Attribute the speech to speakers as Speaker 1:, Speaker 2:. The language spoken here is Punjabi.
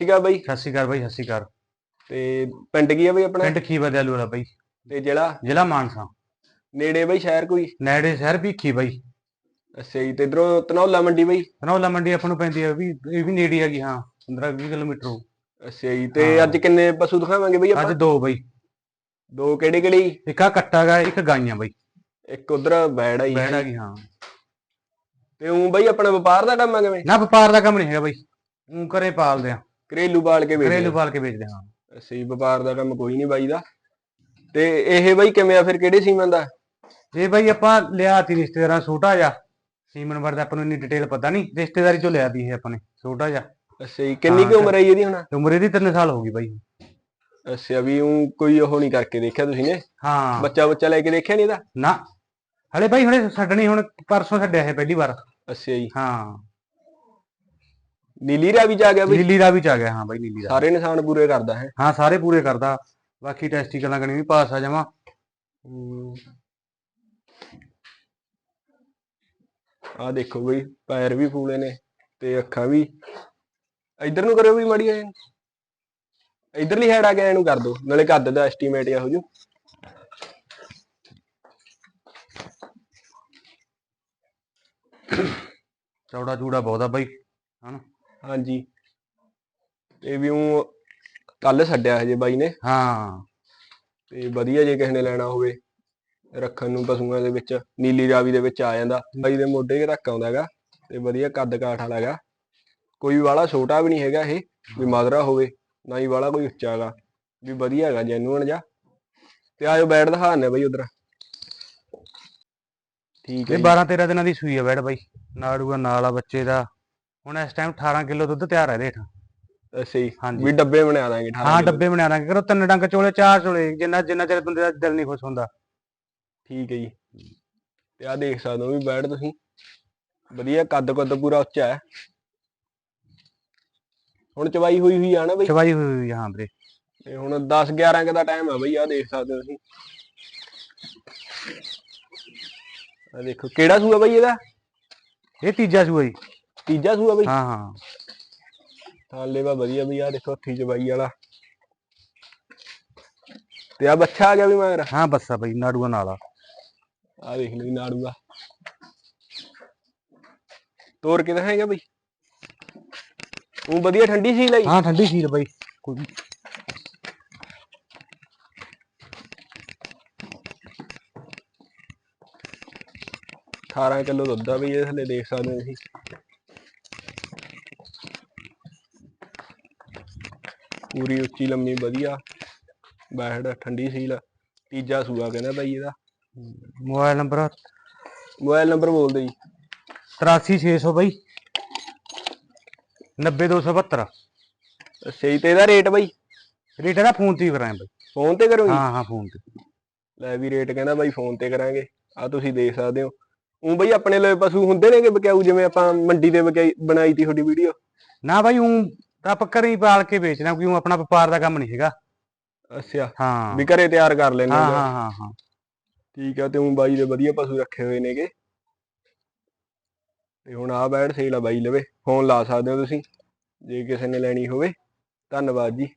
Speaker 1: ਠੀਕ ਆ ਬਾਈ?
Speaker 2: ਸਤਿ ਸ਼੍ਰੀ ਅਕਾਲ ਬਾਈ ਸਤਿ ਸ਼੍ਰੀ ਅਕਾਲ।
Speaker 1: ਤੇ ਪਿੰਡ ਕੀ ਆ ਬਈ ਆਪਣਾ?
Speaker 2: ਪਿੰਡ ਖੀਵਾ ਦੇ ਆਲੂ ਵਾਲਾ ਬਾਈ।
Speaker 1: ਤੇ ਜਿਹੜਾ
Speaker 2: ਜ਼ਿਲ੍ਹਾ ਮਾਨਸਾ।
Speaker 1: ਨੇੜੇ ਬਈ ਸ਼ਹਿਰ ਕੋਈ?
Speaker 2: ਨੇੜੇ ਸ਼ਹਿਰ ਭੀਖੀ ਬਾਈ।
Speaker 1: ਅੱਛਾ ਜੀ ਤੇ ਇਧਰੋਂ ਤਨੌਲਾ ਮੰਡੀ ਬਈ?
Speaker 2: ਧਨੌਲਾ ਮੰਡੀ ਆਪਾਂ ਨੂੰ ਪੈਂਦੀ ਹੈ ਵੀ ਇਹ ਵੀ ਨੇੜੇ ਹੈਗੀ ਹਾਂ 15 20 ਕਿਲੋਮੀਟਰ।
Speaker 1: ਅੱਛਾ ਜੀ ਤੇ। ਅੱਜ ਕਿੰਨੇ ਪਸ਼ੂ ਦਿਖਾਵਾਂਗੇ ਬਈ
Speaker 2: ਅੱਜ ਦੋ ਬਾਈ।
Speaker 1: ਦੋ ਕਿਹੜੇ ਕਿਹੜੇ?
Speaker 2: ਇੱਕ ਆ ਕੱਟਾ ਗਾ ਇੱਕ ਗਾਈਆਂ ਬਾਈ।
Speaker 1: ਇੱਕ ਉਧਰ ਬੈੜ ਆਈ
Speaker 2: ਬੈੜ ਹੈਗੀ। ਹਾਂ
Speaker 1: ਤੇ ਉਹ ਬਈ ਆਪਣਾ ਵਪਾਰ ਦਾ ਕੰਮ ਆ ਕਿਵੇਂ?
Speaker 2: ਨਾ ਵਪਾਰ ਦਾ ਕੰਮ ਨਹੀਂ ਹੈਗਾ ਬਾਈ। ਉਹ ਘਰੇ ਪਾਲਦੇ ਆ।
Speaker 1: ਘਰੇਲੂ ਬਾਲ ਕੇ ਵੇਚਦੇ
Speaker 2: ਘਰੇਲੂ ਪਾਲ ਕੇ ਵੇਚਦੇ ਹਾਂ।
Speaker 1: ਜੀ ਵਪਾਰ ਦਾ ਕੰਮ ਕੋਈ ਨਹੀਂ ਬਾਈ ਦਾ। ਤੇ ਇਹ ਬਈ ਕਿਵੇਂ ਆ ਫਿਰ ਕਿਹੜੇ ਸੀਮਨ ਦਾ?
Speaker 2: ਇਹ ਬਾਈ ਆਪਾਂ ਲਿਆ ਤੀ ਰਿਸ਼ਤੇਦਾਰਾਂ ਛੋਟਾ ਜਿਹਾ। ਸੀਮਨ ਵਰਦਾ ਆਪਾਂ ਨੂੰ ਇੰਨੀ ਡਿਟੇਲ ਪਤਾ ਨਹੀਂ। ਰਿਸ਼ਤੇਦਾਰੀ ਚੋਂ ਲਿਆ ਤੀ ਇਹ ਆਪਾਂ ਨੇ ਛੋਟਾ ਜਿਹਾ।
Speaker 1: ਅੱਛਾ ਜੀ ਕਿੰਨੀ
Speaker 2: ਹਾਂ,
Speaker 1: ਕੁ ਉਮਰ ਹੈ ਜੀ ਇਹਦੀ ਹੁਣ?
Speaker 2: ਤੇ ਉਮਰ ਇਹਦੀ 3 ਸਾਲ ਹੋ ਗਈ ਬਾਈ।
Speaker 1: ਅੱਛਾ ਵੀ ਉਹ ਕੋਈ ਉਹ ਨਹੀਂ ਕਰਕੇ ਦੇਖਿਆ ਤੁਸੀਂ ਨੇ?
Speaker 2: ਹਾਂ।
Speaker 1: ਬੱਚਾ ਬੱਚਾ ਲੈ ਕੇ ਦੇਖਿਆ ਨਹੀਂ ਇਹਦਾ?
Speaker 2: ਨਾ। ਹਲੇ ਬਾਈ ਹੁਣੇ ਛੱਡਣੀ ਹੁਣ ਪਰਸੋਂ ਛੱਡਿਆ ਇਹ ਪਹਿਲੀ ਵਾਰ।
Speaker 1: ਅੱਛਾ ਜੀ।
Speaker 2: ਹਾਂ।
Speaker 1: ਨੀਲੀ ਰਾਵੀ ਚ ਆ ਗਿਆ ਬਈ?
Speaker 2: ਨੀਲੀ ਦਾ ਵੀ ਚ ਆ ਗਿਆ ਹਾਂ ਬਾਈ ਨੀਲੀ ਦਾ
Speaker 1: ਸਾਰੇ ਨਿਸ਼ਾਨ ਪੂਰੇ ਕਰਦਾ ਹੈ।
Speaker 2: ਹਾਂ ਸਾਰੇ ਪੂਰੇ ਕਰਦਾ। ਬਾਕੀ ਟੈਸਟੀਕਲਾਂ ਕਣੀ ਵੀ ਪਾਸ ਆ ਜਾਵਾਂ
Speaker 1: ਆ ਦੇਖੋ ਬਈ ਪੈਰ ਵੀ ਫੂਲੇ ਨੇ ਤੇ ਅੱਖਾਂ ਵੀ। ਇਧਰ ਨੂੰ ਕਰਿਓ ਵੀ ਮੜੀ ਐ ਇਧਰਲੀ ਹੈਡ ਆ ਗਿਆ ਇਹਨੂੰ ਕਰ ਦੋ ਨਾਲੇ ਕੱਦ ਦਾ ਐਸਟੀਮੇਟ ਆ ਹੋ ਜੂ
Speaker 2: ਚੌੜਾ ਚੂੜਾ ਬਹੁਤਾ ਬਾਈ ਹਨਾ।
Speaker 1: ਹਾਂਜੀ। ਇਹ ਵੀ ਉਹ ਕੱਲ ਛੱਡਿਆ ਹਜੇ ਬਾਈ ਨੇ।
Speaker 2: ਹਾਂ।
Speaker 1: ਤੇ ਵਧੀਆ ਜੇ ਕਿਸੇ ਨੇ ਲੈਣਾ ਹੋਵੇ ਰੱਖਣ ਨੂੰ ਪਸ਼ੂਆਂ ਦੇ ਵਿੱਚ ਨੀਲੀ ਰਾਵੀ ਦੇ ਵਿੱਚ ਆ ਜਾਂਦਾ। ਬਾਈ ਦੇ ਮੋਢੇ ਤੱਕ ਆਉਂਦਾ ਹੈਗਾ ਤੇ ਵਧੀਆ ਕੱਦ ਕਾਠ ਵਾਲਾ ਹੈਗਾ। ਕੋਈ ਵਾਲਾ ਛੋਟਾ ਵੀ ਨਹੀਂ ਹੈਗਾ ਇਹ ਵੀ ਮਗਰਾ ਹੋਵੇ ਨਾ ਹੀ ਵਾਲਾ ਕੋਈ ਉੱਚਾ ਹੈਗਾ। ਵੀ ਵਧੀਆ ਹੈਗਾ ਜੈਨੂਅਨ ਜਾ ਤੇ ਆਜੋ ਬੈਠ ਦਿਖਾਣੇ ਬਈ ਉਧਰ। ਠੀਕ ਹੈ
Speaker 2: ਇਹ 12 13 ਦਿਨਾਂ ਦੀ ਸੂਈ ਆ ਬੈੜ ਬਾਈ। ਨਾੜੂਆ ਨਾਲ ਆ ਬੱਚੇ ਦਾ। ਹੁਣ ਇਸ ਟਾਈਮ 18 ਕਿਲੋ ਦੁੱਧ ਤਿਆਰ ਹੈ ਰੇਟ
Speaker 1: ਸਹੀ।
Speaker 2: ਹਾਂਜੀ।
Speaker 1: ਵੀ ਡੱਬੇ ਬਣਾ ਦਾਂਗੇ 18
Speaker 2: ਹਾਂ। ਡੱਬੇ ਬਣਾ ਦਾਂਗੇ। ਕਰੋ ਤਿੰਨ ਡੰਗ ਚੋਲੇ ਚਾਰ ਚੋਲੇ ਜਿੰਨਾ ਜਿੰਨਾ ਚਿਰ ਬੰਦੇ ਦਾ ਦਿਲ ਨਹੀਂ ਖੁਸ਼ ਹੁੰਦਾ।
Speaker 1: ਠੀਕ ਹੈ ਜੀ। ਤੇ ਆ ਦੇਖ ਸਕਦੇ ਹੋ ਵੀ ਬੈਠ ਤੁਸੀਂ। ਵਧੀਆ ਕੱਦ ਕੁੱਦ ਪੂਰਾ ਉੱਚਾ ਹੈ। ਹੁਣ ਚਵਾਈ ਹੋਈ ਹੋਈ ਆ ਨਾ ਬਈ?
Speaker 2: ਚਵਾਈ ਹੋਈ ਹੋਈ ਹਾਂ ਵੀਰੇ।
Speaker 1: ਤੇ ਹੁਣ 10 11 ਕ ਦਾ ਟਾਈਮ ਆ ਬਈ ਆ ਦੇਖ ਸਕਦੇ ਹੋ ਤੁਸੀਂ। ਆ ਦੇਖੋ ਕਿਹੜਾ ਸੂਆ ਬਈ ਇਹਦਾ?
Speaker 2: ਇਹ ਤੀਜਾ ਸੂਆ ਜੀ।
Speaker 1: ਤੀਜਾ ਸੂਆ ਬਈ।
Speaker 2: ਹਾਂ ਹਾਂ।
Speaker 1: ਥਾਲੇ ਵਾ ਵਧੀਆ ਬਈ ਆ ਦੇਖੋ ਹੱਥੀ ਚਵਾਈ ਵਾਲਾ। ਤੇ ਆ ਬੱਚਾ ਆ ਗਿਆ ਵੀ ਮਗਰ
Speaker 2: ਹਾਂ ਬੱਸਾ ਬਾਈ ਨਾੜੂਆ ਨਾਲ ਆ।
Speaker 1: ਦੇਖ ਲਈ ਨਾੜੂਆ। ਤੋਰ ਕੇ ਦਿਖਾਏਗਾ ਬਈ। ਉਹ ਵਧੀਆ ਠੰਡੀ ਸੀ ਲਈ
Speaker 2: ਹਾਂ ਠੰਡੀ ਸੀਲ ਬਾਈ। ਕੋਈ
Speaker 1: 18 ਕਿਲੋ ਦੁੱਧ ਆ ਬਈ ਇਹ ਥੱਲੇ ਦੇਖ ਸਕਦੇ ਹੋ ਤੁਸੀਂ। ਪੂਰੀ ਉੱਚੀ ਲੰਮੀ ਵਧੀਆ। ਬੈਠ ਠੰਡੀ ਸੀਲ ਤੀਜਾ ਸੂਆ ਕਹਿੰਦਾ ਬਾਈ ਇਹਦਾ।
Speaker 2: Mobile number?
Speaker 1: ਮੋਬਾਈਲ ਨੰਬਰ ਬੋਲ ਦਿਓ ਜੀ।
Speaker 2: 83600 ਬਾਈ। 90272
Speaker 1: ਸਹੀ ਤੇ ਇਹਦਾ ਰੇਟ ਬਾਈ?
Speaker 2: ਰੇਟ ਇਹਦਾ ਫੋਨ ਤੇ ਹੀ ਕਰਾਂ ਬਾਈ।
Speaker 1: ਫੋਨ ਤੇ ਕਰੋਗੇ?
Speaker 2: ਹਾਂ ਹਾਂ ਫੋਨ ਤੇ।
Speaker 1: ਲੈ ਵੀ ਰੇਟ ਕਹਿੰਦਾ ਬਾਈ ਫੋਨ ਤੇ ਕਰਾਂਗੇ। ਆ ਤੁਸੀਂ ਦੇਖ ਸਕਦੇ ਹੋ। ਉਹ ਬਈ ਆਪਣੇ ਲਈ ਪਸ਼ੂ ਹੁੰਦੇ ਨੇਗੇ ਬਕਿਆਊ ਜਿਵੇਂ ਆਪਾਂ ਮੰਡੀ ਦੇ ਬਕਿਆਈ ਬਣਾਈ ਤੀ ਤੁਹਾਡੀ ਵੀਡੀਓ?
Speaker 2: ਨਾ ਬਾਈ ਉਹ ਤਾਂ ਆਪਾਂ ਘਰੇ ਹੀ ਪਾਲ ਕੇ ਵੇਚਣਾ ਕਿਉਂ ਆਪਣਾ ਵਪਾਰ ਦਾ ਕੰਮ ਨਹੀਂ ਹੈਗਾ।
Speaker 1: ਅੱਛਾ
Speaker 2: ਹਾਂ।
Speaker 1: ਵੀ ਘਰੇ ਤਿਆਰ ਕਰ
Speaker 2: ਹਾਂ
Speaker 1: ਹੋ।
Speaker 2: ਹਾਂ ਹਾਂ ਹਾਂ।
Speaker 1: ਠੀਕ ਆ ਤੇ ਉਹ ਬਾਈ ਦੇ ਵਧੀਆ ਪਸ਼ੂ ਰੱਖੇ ਹੋਏ ਨੇਗੇ। ਤੇ ਹੁਣ ਆ ਬੈਠ ਸੇਲ ਆ ਬਾਈ ਲਵੇ ਫੋਨ ਲਾ ਸਕਦੇ ਹੋ ਤੁਸੀਂ ਜੇ ਕਿਸੇ ਨੇ ਲੈਣੀ ਹੋਵੇ। ਧੰਨਵਾਦ ਜੀ।